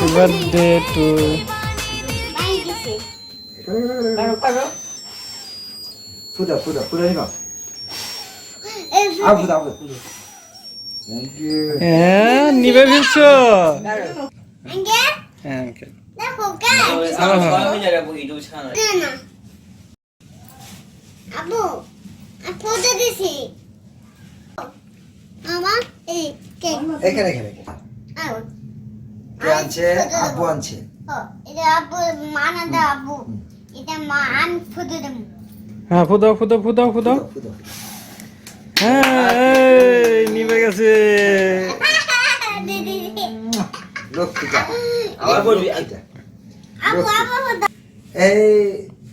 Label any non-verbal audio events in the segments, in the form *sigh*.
you. Happy birthday to you. Happy birthday to ফুদা ফুদা ফুদা নিবা আবুদা আবুদা thank you হ্যাঁ নিবে ফেলছো হ্যাঁ okay. আবু ফটো দিছি। মামা এই কেক। এখানে এখানে। আও কে আনছে আব্বু আনছে। ও এটা আবু দা আবু এটা মা দেব। হ্যাঁ ফুদাও ফুদাও ফুদাও ফুদাও। হ্যাঁ এই, নিবে গেছে। লক্ষ্মীটা আবার বলবি এই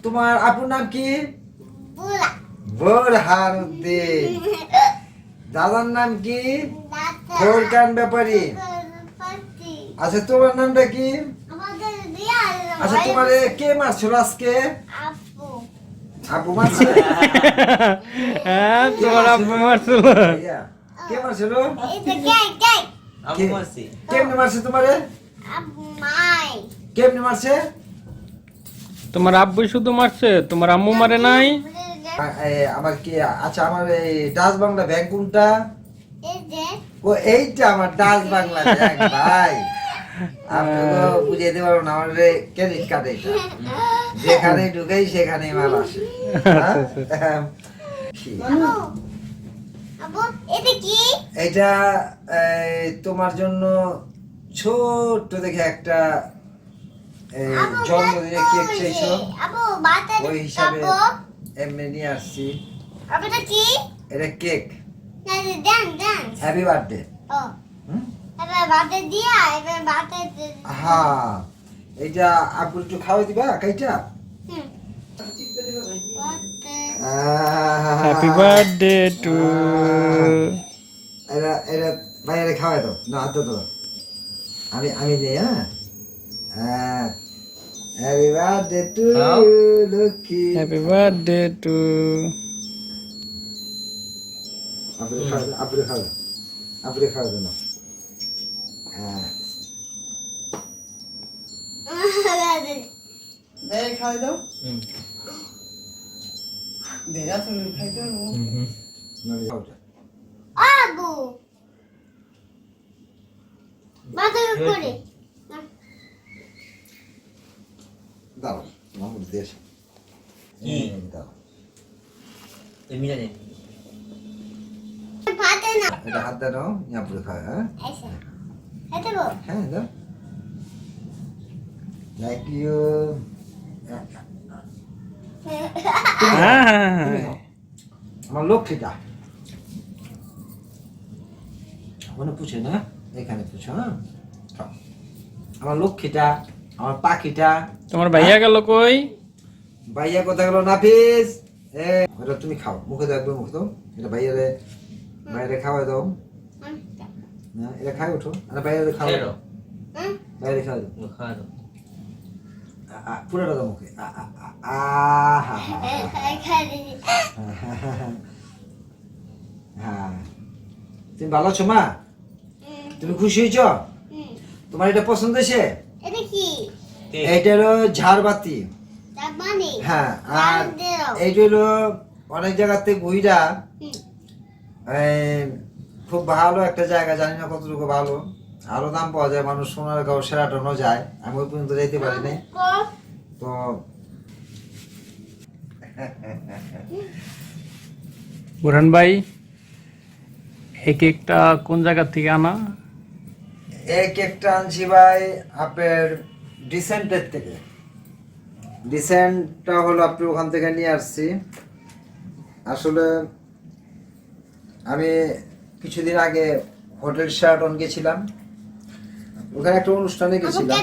তোমার আপুর নাম কি? বোরহানুদ্দিন দাদার নাম কি? ফোরকান ব্যাপারী। পাতি আচ্ছা তোমার নামটা কি? আচ্ছা তোমার কে মারছিল আজকে? আপু। আপু মারছে হ্যাঁ তোমার আব্বু মারছিল। কে মারছিল? মারছি। কেমনে মারছে তোমারে? মাই কেমনে মারছে? তোমার আব্বু শুধু মারছে তোমার আম্মু মারে নাই? আমার কি আচ্ছা আমার এই ডাচ বাংলা ব্যাংক কোনটা? ও এইটা আমার ডাচ বাংলা ব্যাংক ভাই। পারব না আমার ক্রেডিট কার্ড এটা। *laughs* যেখানে ঢুকেই সেখানেই মাল আসে। হ্যাঁ? কি? আবু আবু এটা কি? এটা এই, তোমার জন্য ছোট্ট দেখে একটা এই, জন্মদিনে কেক চাইছো। ওই হিসাবে এমনি নিয়ে আসছি। এটা কেক হ্যাপি বার্থডে ও। হ্যাঁ এইটা আপু একটু খাওয়াই দিবা কাইটা? হুম। হ্যাপি বার্থডে টু এরা এরা বাইরে খাওয়াই দাও না হাত দাও আমি আমি দিই হ্যাঁ? হ্যাঁ। হ্যাপি বার্থডে টু খাও। লক্ষ্মী হ্যাপি বার্থডে টু আপুরে খাওয়া আপুরে খাওয়া দাও। আপুরে খাওয়া দাও না হ্যাঁ নড়ে খাও যা। আবু বাতার করে দাও মামুর দেশ কি? দাও তুমি জানি বাতার না এটা হাত দাও আপুরে খাওয়া হ্যাঁ এসে এটা বল হ্যাঁ দাও থ্যাংক ইউ আমার লক্ষ্মীটা মনে পুছে না এখানে পুছো হ্যাঁ আমার লক্ষ্মীটা আমার পাখিটা তোমার ভাইয়া গেল কই ভাইয়া কথা গেল নাফিস এ ওটা তুমি খাও মুখে দাও একবার মুখে দাও এটা ভাইয়ারে বাইরে খাওয়াই দাও না এটা খাই ওঠো। আর বাইরে খেলো দাও বাইরে দাও খাওয়া দাও আ- আ, পুরোটা দাও মুখে। আ আ আ আ হা হা হ্যাঁ তুমি ভালো আছো মা? তুমি খুশি হয়েছ? তোমার এটা পছন্দ হয়েছে? এটা এইটা হলো ঝাড়বাতি। হ্যাঁ আর এইটা হলো অনেক জায়গাতে এই, খুব ভালো একটা জায়গা জানি না কতটুকু ভালো। আরও দাম পাওয়া যায় মানুষ সোনার গাঁও সেরাটনও যায়। আমি ওই পর্যন্ত যাইতে পারি নাই। তো বুরহান ভাই এই কেকটা কোন জায়গা থেকে আনা? এই কেকটা আনছি ভাই আপনার ডিসেন্টের থেকে। ডিসেন্টটা হলো আপনি ওখান থেকে নিয়ে আসছি। আসলে আমি কিছুদিন আগে হোটেল শেরাটন গেছিলাম। ওখানে একটা অনুষ্ঠানে গেছিলাম।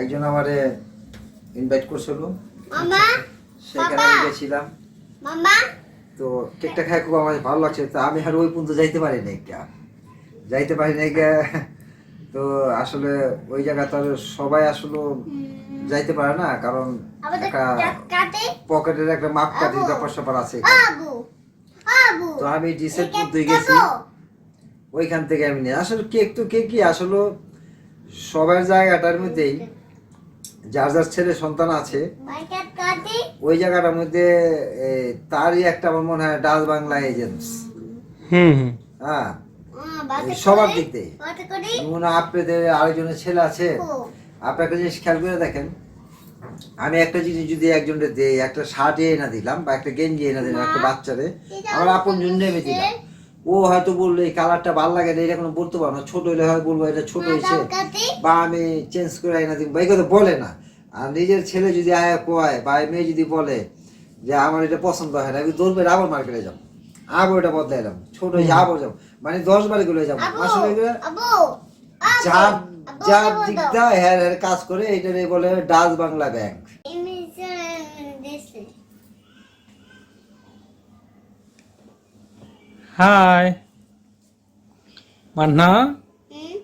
একজন আমারে ইনভাইট করছিল। সেখানে গেছিলাম। তো কেকটা খাই খুব আমার ভালো লাগছে। তো আমি আর ওই পর্যন্ত যাইতে পারি নাই কে। যাইতে পারি কে। তো আসলে ওই জায়গা তো সবাই আসলে যাইতে পারে না। কারণ একটা পকেটের একটা মাপ কাটির। ব্যাপার স্যাপার আছে তো আমি কেক মধ্যে গেছি ওইখান থেকে আমি নিয়ে আসলে কেক তো কেক কি আসলে সবার জায়গাটার মধ্যেই যার যার ছেলে সন্তান আছে ওই জায়গাটার মধ্যে তারই একটা আমার মনে হয় ডাল বাংলা এজেন্টস হুম হুম। হ্যাঁ সবার দিক করে। যেমন আপনাদের আরেকজনের ছেলে আছে। ও, আপনি একটা জিনিস খেয়াল করে দেখেন আমি একটা জিনিস যদি একজনকে দেই একটা শার্ট এনে দিলাম বা একটা গেঞ্জি এনে দিলাম একটা বাচ্চারে আমার আপন জন্য আমি দিলাম ও হয়তো বলল এই কালারটা ভালো লাগে না এটা কোনো বলতে পারব না। ছোট হলে হয় বলব এটা ছোট হয়েছে বা আমি চেঞ্জ করে এনে দিব। বা এই কথা বলে না। আর নিজের ছেলে যদি আয়া কয় বা মেয়ে যদি বলে যে আমার এটা পছন্দ হয় না আমি দৌড় বেড়ে আবার মার্কেটে যাব। আবার ওটা বদলাইলাম। ছোট হয়েছে আবার যাব। মানে দশ বারে গুলো যাব। আসলে যার যার দিক দা হ্যার হ্যার কাজ করে এটারে বলে Dutch Bangla bank. Hi. Manna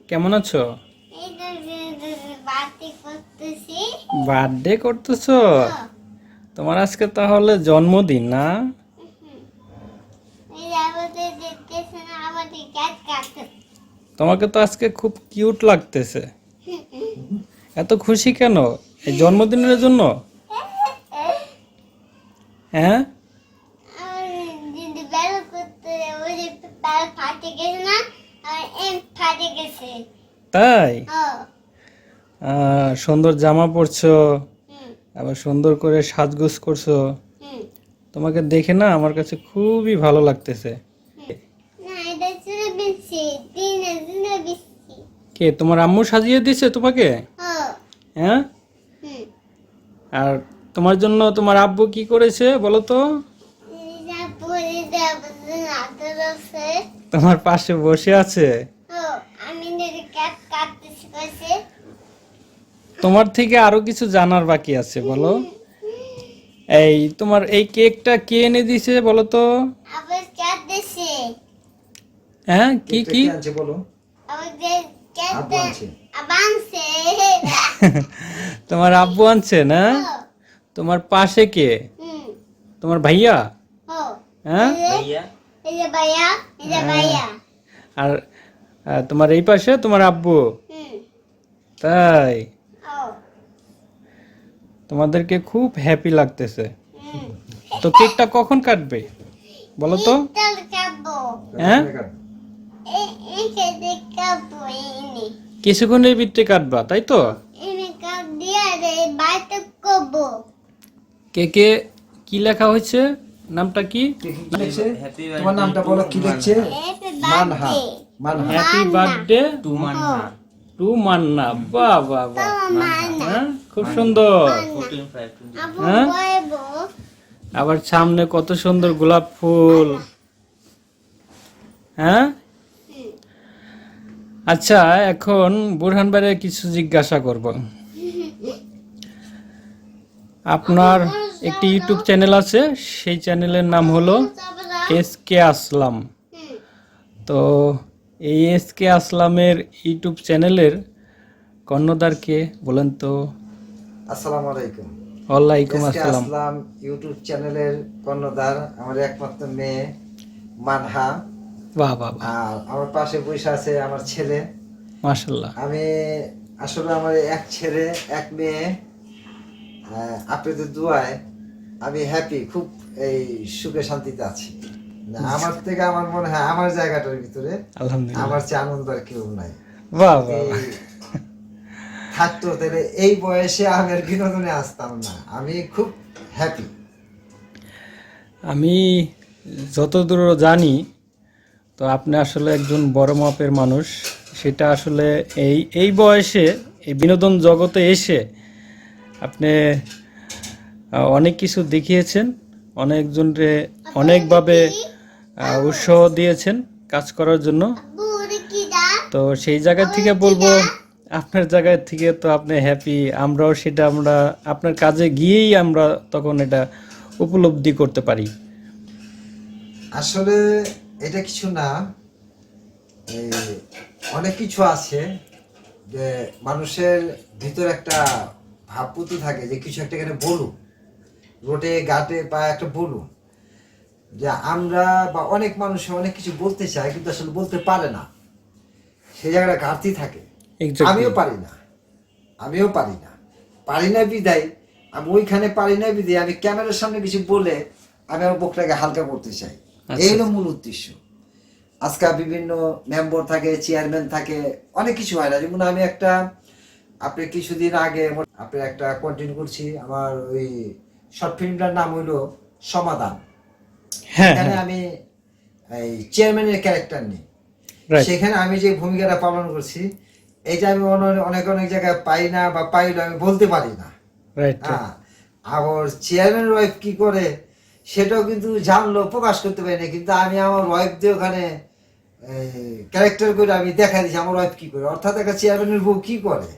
কেমন আছো? বার্থডে করতেছো। তোমার আজকে তাহলে জন্মদিন না এই আমাদের দেখতেছে না আমাদের কেক কাটে তোমাকে তো আজকে খুব কিউট লাগতেছে। এত খুশি কেন? এই জন্মদিনের জন্য? হ্যাঁ? তাই? সুন্দর জামা পরছো আবার সুন্দর করে সাজগোজ করছ। তোমাকে দেখে না আমার কাছে খুবই ভালো লাগতেছে না এটা ছিল বেশি দিনে দিনে বেশি কে তোমার আম্মু সাজিয়ে দিয়েছে তোমাকে? হ্যাঁ। আর তোমার জন্য তোমার আব্বু কি করেছে বলো তো? তোমার পাশে বসে আছে? তোমার থেকে আরও কিছু জানার বাকি আছে বলো। এই তোমার এই কেকটা কে এনে দিয়েছে বলো তো? হ্যাঁ কি কি? বলো। আব্বু আনছে। *laughs* তোমার আব্বু আনছে না? তোমার পাশে কে? তোমার ভাইয়া? হ্যাঁ? ভাইয়া। এই যে ভাইয়া এই যে ভাইয়া। আর তোমার এই পাশে তোমার আব্বু? তাই? তোমাদেরকে খুব হ্যাপি লাগতেছে। তো কেকটা কখন কাটবে? বলো তো। হ্যাঁ? কিছুক্ষণের ভিতরে কাটবা তাই তো? করব কেকে কি লেখা হয়েছে? নামটা কি? কে কি তোমার নামটা বলো কি লিখছে? Manha birthday Manha happy birthday to Manna to Manna বাহ বাহ বাহ হ্যাঁ খুব সুন্দর। হ্যাঁ? আবার সামনে কত সুন্দর গোলাপ ফুল। হ্যাঁ? আচ্ছা এখন বুরহান ভাইয়ের কিছু জিজ্ঞাসা করব। আপনার একটি ইউটিউব চ্যানেল আছে সেই চ্যানেলের নাম হলো এস কে আসলাম তো এই এস কে আসলামের ইউটিউব চ্যানেলের কর্ণধারকে বলেন তো। আসসালামু আলাইকুম। ওয়ালাইকুম আসসালাম। ইউটিউব চ্যানেলের কর্ণধার আমার একমাত্র মেয়ে মানহা। বাহ বাহ আর আমার পাশে বসে আছে আমার ছেলে। মাশাল্লাহ আমি আসলে আমার এক ছেলে এক মেয়ে আপনাদের দুয়ায় আমি হ্যাপি খুব এই সুখে শান্তিতে আছি। আমার থেকে আমার মনে হয় আমার জায়গাটার ভিতরে আমার চেয়ে আনন্দ আর কেউ নাই। থাকতো তাহলে এই বয়সে আমি আর বিনোদনে আসতাম না। আমি খুব হ্যাপি আমি যতদূর জানি তো আপনি আসলে একজন বড় মাপের মানুষ। সেটা আসলে এই এই বয়সে, এই বিনোদন জগতে এসে আপনি অনেক কিছু দেখিয়েছেন অনেকজনরে অনেকভাবে উৎসাহ দিয়েছেন কাজ করার জন্য। তো সেই জায়গা থেকে বলব, আপনার জায়গায় থেকে তো আপনি হ্যাপি আমরাও সেটা আমরা, আপনার কাজে গিয়েই আমরা তখন এটা উপলব্ধি করতে পারি। আসলে এটা কিছু না এই অনেক কিছু আছে যে মানুষের ভিতর একটা ভাবপুতি থাকে যে কিছু একটা এখানে বলুন রোডে ঘাটে বা একটা বলুন যে আমরা বা অনেক মানুষ অনেক কিছু বলতে চায় কিন্তু আসলে বলতে পারে না। সেই জায়গাটা ঘাটতি থাকে. আমিও পারি না। আমিও পারি না। পারি না বিদায়। আমি ওইখানে পারি না বিদায়। আমি ক্যামেরার সামনে কিছু বলে আমি আমার বুকটাকে হালকা করতে চাই। এই হলো মূল উদ্দেশ্য। আজকাল বিভিন্ন মেম্বার থাকে চেয়ারম্যান থাকে অনেক কিছু হয় না। যেমন আমি একটা আপনি কিছুদিন আগে আপনি একটা কন্টিনিউ করছি আমার ওই শর্ট ফিল্মটার নাম হইল সমাধান হ্যাঁ এখানে হ্যাঁ। আমি এই চেয়ারম্যানের ক্যারেক্টার নিই। সেখানে আমি যে ভূমিকাটা পালন করছি এটা আমি অনেক অনেক জায়গায় পাই না বা পাইলে আমি বলতে পারি না। হ্যাঁ আবার চেয়ারম্যান ওয়াইফ কি করে সেটাও কিন্তু জানলো প্রকাশ করতে পারি না কিন্তু আমি আমার ওয়াইফ দিয়ে ওখানে ক্যারেক্টার করে আমি দেখা দিচ্ছি আমার ওয়াইফ কি করে? অর্থাৎ একটা চেয়ারম্যানের বউ কি করে?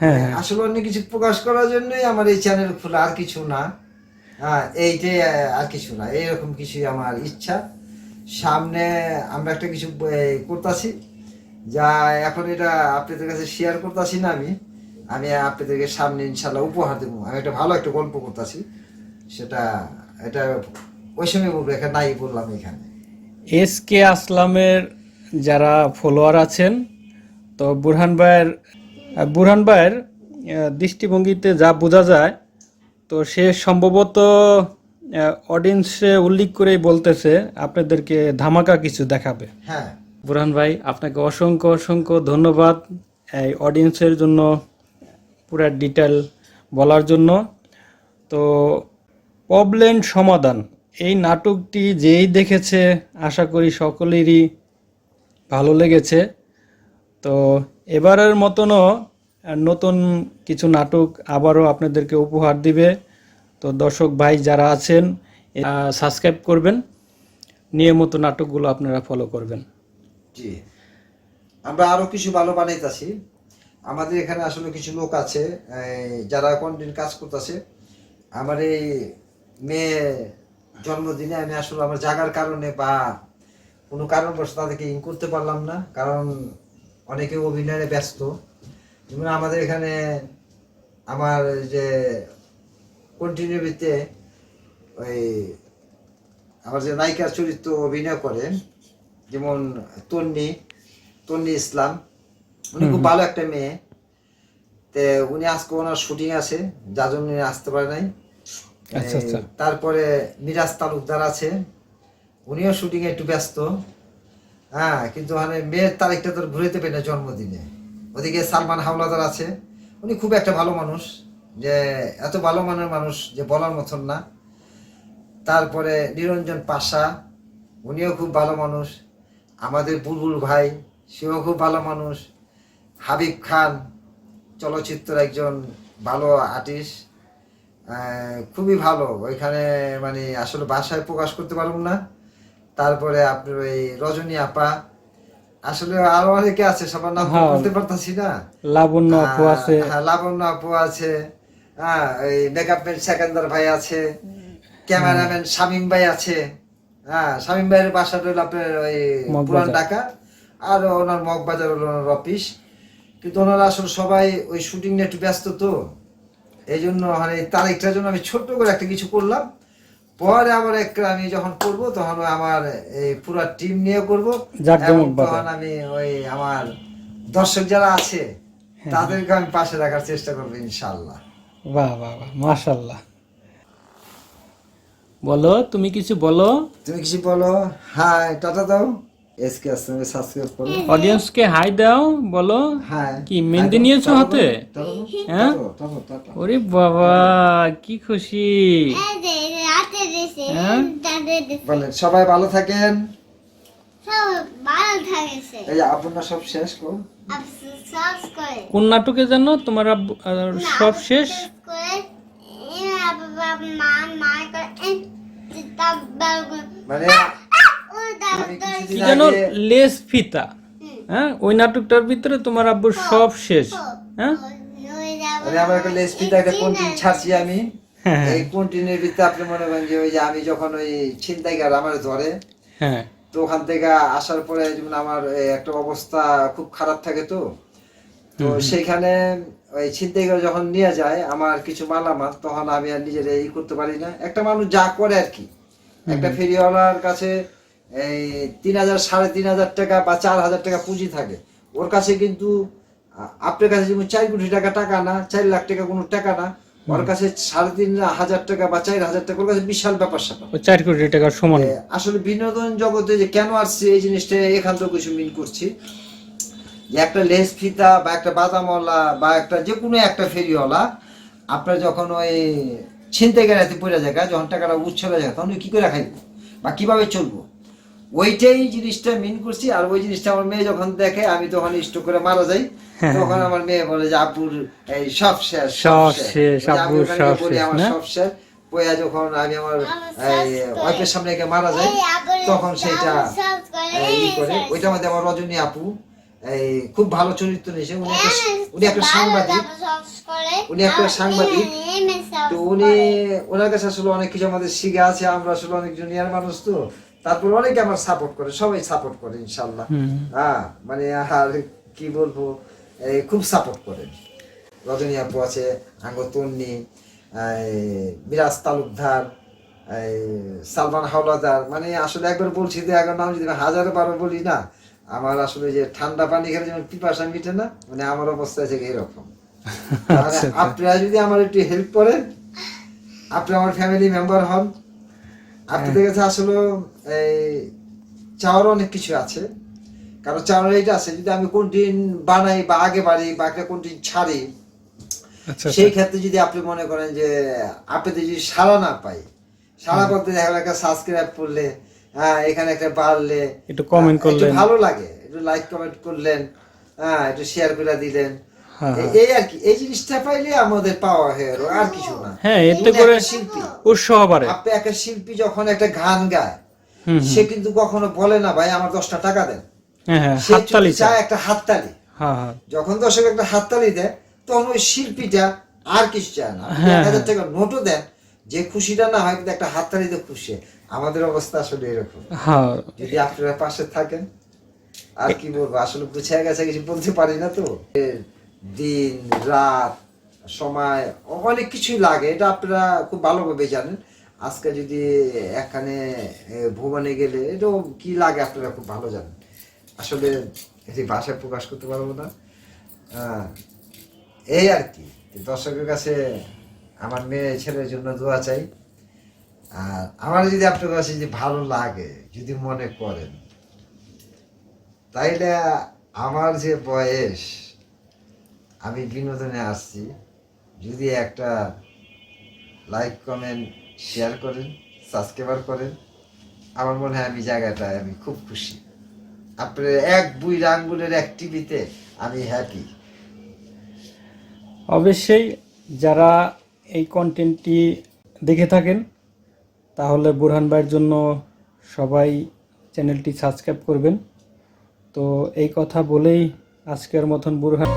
হ্যাঁ। আসলে অন্য কিছু প্রকাশ করার জন্যই আমার এই চ্যানেল খোলা আর কিছু না। হ্যাঁ এইটাই আর কিছু না। এইরকম কিছুই আমার ইচ্ছা। সামনে আমরা একটা কিছু করতেছি। যা এখন এটা আপনাদের কাছে শেয়ার করতেছি না আমি। আমি আপনাদেরকে সামনে ইনশাল্লাহ উপহার দেবো। আমি একটা ভালো একটা গল্প করতেছি। সেটা এটা ওই সময় বলব এখানে নাই বললাম এখানে। এস কে আসলামের যারা ফলোয়ার আছেন তো বুরহান ভাইয়ের বুরহান ভাইয়ের দৃষ্টিভঙ্গিতে যা বোঝা যায় তো সে সম্ভবত অডিয়েন্সে উল্লেখ করেই বলতেছে আপনাদেরকে ধামাকা কিছু দেখাবে। হ্যাঁ। বুরহান ভাই আপনাকে অসংখ্য অসংখ্য ধন্যবাদ এই অডিয়েন্সের জন্য পুরা ডিটেল বলার জন্য। তো প্রবলেম সমাধান। এই নাটকটি যেই দেখেছে, আশা করি সকলেরই ভালো লেগেছে। তো এবারের মতনও নতুন কিছু নাটক আবারও আপনাদেরকে উপহার দিবে। তো দর্শক ভাই যারা আছেন সাবস্ক্রাইব করবেন। নিয়মিত নাটকগুলো আপনারা ফলো করবেন। জি। আমরা আরও কিছু ভালো বানাইতেছি। আমাদের এখানে আসলে কিছু লোক আছে যারা কন্টেন্ট কাজ করতেছে। আমার এই মেয়ে জন্মদিনে আমি আসলে আমার জাগার কারণে বা কোনো কারণবশ তাদেরকে ইন করতে পারলাম না কারণ অনেকে অভিনয়ে ব্যস্ত। যেমন আমাদের এখানে আমার যে কন্টিনিউ ভিত্তিতে ওই আমার যে নায়িকার চরিত্র অভিনয় করেন যেমন তন্নি তন্নি ইসলাম। উনি খুব ভালো একটা মেয়ে। তে উনি আজকে ওনার শুটিং আছে যার জন্য আসতে পারে নাই। তারপরে মিরাজ তালুকদার আছে। উনিও শুটিং এ একটু ব্যস্ত। হ্যাঁ কিন্তু মানে মেয়ের তারিখটা তোর ঘুরেতে না জন্মদিনে। ওদিকে সালমান হাওলাদার আছে। উনি খুব একটা ভালো মানুষ। যে এত ভালো মানের মানুষ যে বলার মতন না। তারপরে নিরঞ্জন পাশা, উনিও খুব ভালো মানুষ। আমাদের বুলবুল ভাই, সেও খুব ভালো মানুষ। হাবিব খান চলচ্চিত্র একজন ভালো আর্টিস্ট খুবই ভালো। ওইখানে মানে আসলে বাসায় প্রকাশ করতে পারব না। তারপরে আপনার ওই রজনী আপা। আসলে আরও অনেকে আছে সবার নাম হ্যাঁ। বলতে পারতাছি না। লাবণ্য আপু আছে। হ্যাঁ লাবণ্য আপু আছে। হ্যাঁ ওই মেকআপ ম্যান সেকেন্দার ভাই আছে। ক্যামেরাম্যান শামিম ভাই আছে। হ্যাঁ শামিম ভাইয়ের বাসাটা হলো আপনার ওই পুরান ঢাকা। আর ওনার মগবাজার হলো ওনার অফিস কিন্তু ওনারা আসলে সবাই ওই শুটিং নিয়ে একটু ব্যস্ত তো। এই জন্য মানে তারিখটার জন্য আমি ছোট্ট করে একটা কিছু করলাম। পরে আবার একটা আমি যখন করব তখন আমার এই পুরো টিম নিয়ে করব। তখন আমি ওই আমার দর্শক যারা আছে তাদেরকে আমি পাশে রাখার চেষ্টা করব ইনশাল্লাহ। বাহ বাহ বাহ মাশাল্লাহ। বলো তুমি কিছু বলো? তুমি কিছু বলো? হ্যাঁ টাটা দাও। এসকে আসলে সাবস্ক্রাইব করো অডিয়েন্সকে হাই দাও বলো। হাই কি মেহেন্দি নিয়েছো হাতে? হ্যাঁ? ওরে বাবা কি খুশি। হ্যাঁ? বলেন সবাই ভালো থাকেন। কোন নাটকে জানো? তোমার সব শেষ? মানে কি আগে লেস ফিতা। হ্যাঁ? ওই নাটকটার ভিতরে তোমার আব্বুর সব শেষ। হ্যাঁ? ওই মানে আমার একটা লেস ফিতা একটা কন্টিন ছাড়ছি আমি। হ্যাঁ। এই কন্টিনের ভিতরে আপনি মনে করেন যে ওই যে আমি যখন ওই ছিনতাইকার আমার ধরে হ্যাঁ। তো ওখান থেকে আসার পরে যেমন আমার একটা অবস্থা খুব খারাপ থাকে তো। তো সেইখানে ওই ছিনতাই করে যখন নিয়ে যায় আমার কিছু মালামাল তখন আমি আর নিজের ই করতে পারি না। একটা মানুষ যা করে আর কি। একটা ফেরিওয়ালার কাছে এই তিন হাজার সাড়ে তিন হাজার টাকা বা চার হাজার টাকা পুঁজি থাকে। ওর কাছে কিন্তু আপনার কাছে যেমন চার কোটি টাকা টাকা না চার লাখ টাকা কোনো টাকা না ওর কাছে সাড়ে তিন হাজার টাকা বা চার হাজার টাকা ওর কাছে বিশাল ব্যাপার স্যাপার। চার কোটি টাকার সমান। আসলে বিনোদন জগতে যে কেন আসছে এই জিনিসটা এখান থেকে কিছু মিন করছি। যে একটা লেস ফিতা বা একটা বাদামওয়ালা বা একটা যে কোনো একটা ফেরিওয়ালা আপনার যখন ওই ছিনতে গেলাতে পড়ে যায় যখন টাকাটা উচ্ছলে যায় তখন কি করে খাইব? বা কীভাবে চলবো? ওইটাই জিনিসটা মিন করছি আর ওই জিনিসটা আমার মেয়ে যখন দেখে আমি তখন স্টোক করে মারা যাই। তখন আমার মেয়ে বলে যে আব্বুর এই সব শেষ সব শেষ, ওখানে সব শেষ, আমার সব শেষ। বইয়া যখন আমি আমার ওয়াইফের সামনে গিয়ে মারা আগুনে তখন সেটা ই করে। ওইটার মধ্যে আমার রজনী আপু এই খুব ভালো চরিত্র নিয়েছে। উনি একটা উনি একটা সাংবাদিক। উনি একটা সাংবাদিক। তো উনি ওনার কাছে আসলে অনেক কিছু আমাদের শিখে আছে। আমরা আসলে অনেক জুনিয়র মানুষ তো। তারপর অনেকে আমার সাপোর্ট করে সবাই সাপোর্ট করে ইনশাল্লাহ হ্যাঁ মানে আর কি বলব খুব সাপোর্ট করে। রজনী আপু আছে আঙ্গ তন্নি মিরাজ তালুকদার সালমান হাওলাদার মানে আসলে একবার বলছি যে একবার নাম যদি হাজার বারো বলি না আমার আসলে যে ঠান্ডা পানি খেলে যেমন পিপাসা মিটে না মানে আমার অবস্থা আছে এরকম। তাহলে আপনারা যদি আমার একটু হেল্প করেন আপনি আমার ফ্যামিলি মেম্বার হন আপনাদের কাছে আসলে এই চাওয়ার অনেক কিছু আছে। কারণ চাওয়ার এইটা আছে যদি আমি কোনদিন বানাই বা আগে বাড়ি বা একটা কোনদিন ছাড়ি আচ্ছা সেই ক্ষেত্রে যদি আপনি মনে করেন যে আপনাদের যদি সাড়া না পাই সাড়া করতে দেখা গেলো একটা সাবস্ক্রাইব করলে হ্যাঁ এখানে একটা বাড়লে একটু হ্যাঁ, একটু করলেন। ভালো লাগে একটু লাইক কমেন্ট করলেন হ্যাঁ একটু শেয়ার করে দিলেন। এই আর কি এই জিনিসটা পাইলে আমাদের পাওয়া হয়ে আর কিছু না। হ্যাঁ এতে করে শিল্পী। উৎসাহ বাড়ে। আপনি একটা শিল্পী যখন একটা গান গায়। সে কিন্তু কখনো বলে না ভাই আমার দশটা টাকা দেন। হ্যাঁ হ্যাঁ সে হাততালি চায়। একটা হাততালি। হ্যাঁ হ্যাঁ। যখন দর্শক একটা হাততালি দেয় তখন ওই শিল্পীটা আর কিছু চায় না। হ্যাঁ, এক হাজার হ্যাঁ। টাকা নোটও দেন যে খুশিটা না হয় কিন্তু একটা হাততালিতে খুশি। আমাদের অবস্থা আসলে এরকম। হ্যাঁ। যদি আপনারা পাশে থাকেন আর কি বলব আসলে গুছিয়ে গেছে কিছু বলতে পারি না তো। দিন, রাত, সময়, অনেক কিছুই লাগে। এটা আপনারা খুব ভালোভাবে জানেন। আজকে যদি এখানে ভুবনে গেলে এটাও কি লাগে আপনারা খুব ভালো জানেন। আসলে এটি ভাষায় প্রকাশ করতে পারব না। এই আর কি। দর্শকের কাছে আমার মেয়ে, ছেলের জন্য দোয়া চাই। আর আমার যদি আপনার কাছে যদি ভালো লাগে, যদি মনে করেন, তাইলে আমার যে বয়স আমি বিনোদনে আসছি। যদি একটা লাইক কমেন্ট শেয়ার করেন সাবস্ক্রাইবার করেন, আমার মনে হয় আমি জায়গাটায় আমি খুব খুশি। আপনার এক বুই আঙ্গুলের এক টিভিতে আমি হ্যাপি অবশ্যই যারা এই কন্টেন্টটি দেখে থাকেন, তাহলে বুরহান ভাইয়ের জন্য সবাই চ্যানেলটি সাবস্ক্রাইব করবেন। তো এই কথা বলেই আজকের মতন বুরহান